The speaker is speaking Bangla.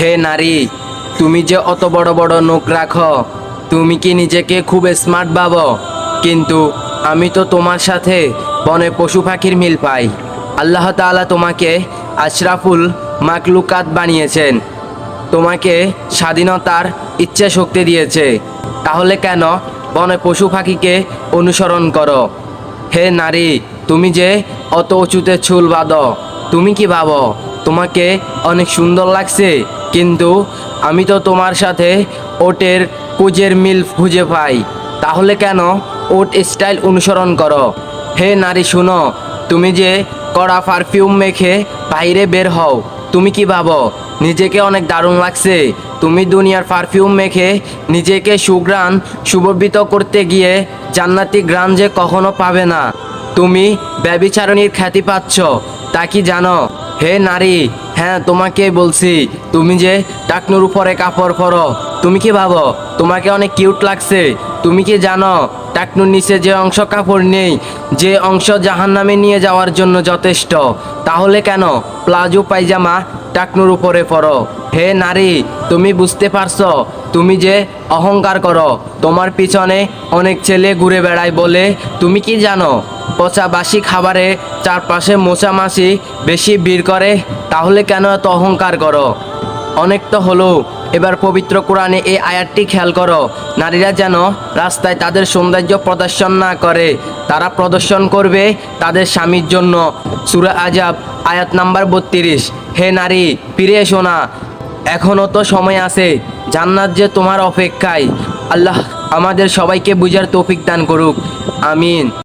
হে নারী, তুমি যে অত বড় বড় নখ রাখো, তুমি কি নিজেকে খুব স্মার্ট ভাবো? কিন্তু আমি তো তোমার সাথে বনে পশু পাখির মিল পাই। আল্লাহ তাআলা তোমাকে আশরাফুল মাকলুকাত বানিয়েছেন। তোমাকে স্বাধীনতার ইচ্ছা শক্তি দিয়েছে। তাহলে কেন বনে পশু পাখিকে অনুসরণ করো? হে নারী, তুমি যে অত উঁচুতে চুল বাঁধো, তুমি কি ভাবো তোমাকে অনেক সুন্দর লাগছে? কিন্তু আমি তো তোমার সাথে ওটের কুজের মিল খুঁজে পাই। তাহলে কেন ওট স্টাইল অনুসরণ করো? হে নারী, শুনো, তুমি যে কড়া পারফিউম মেখে বাইরে বের হও, তুমি কি ভাবো, নিজেকে অনেক দারুণ লাগছে? তুমি দুনিয়ার পারফিউম মেখে নিজেকে সুগ্রাণ সুবর্বিত করতে গিয়ে জান্নাতি গ্রাম যে কখনো পাবে না। তুমি ব্যবিচারণীর খ্যাতি পাচ্ছ, তা কি জানো? হে নারী হ্যাঁ তোমাকে বলছি, তুমি যে টাকনুর উপরে কাপড় পরো, তুমি কি ভাবো, তোমাকে অনেক কিউট লাগছে? তুমি কি জানো, টাকনুর নিচে যে অংশ কাপড় নেই, যে অংশ জাহান নামে নিয়ে যাওয়ার জন্য যথেষ্ট? তাহলে কেন প্লাজো পায়জামা টাকনুর উপরে পরো? হে নারী, তুমি বুঝতে পারছ তুমি যে অহংকার করো, তোমার পিছনে অনেক ছেলে ঘুরে বেড়ায় বলে, তুমি কি জানো? পচা বাসি খাবারে চারপাশে মোচামাছি বেশি ভিড় করে, তাহলে কেন এত অহংকার করো? অনেক তো হলো, এবার পবিত্র কোরআনে এই আয়াতটি খেয়াল করো, নারীরা যেন রাস্তায় তাদের সৌন্দর্য প্রদর্শন না করে, তারা প্রদর্শন করবে তাদের স্বামীর জন্য। সুরা আজাব আয়াত নাম্বার বত্রিশ। হে নারী, ফিরে এসো না এখনও তো সময় আছে, জান্নাত যে তোমার অপেক্ষায়। আল্লাহ আমাদের সবাইকে বুঝার তৌফিক দান করুক। আমিন।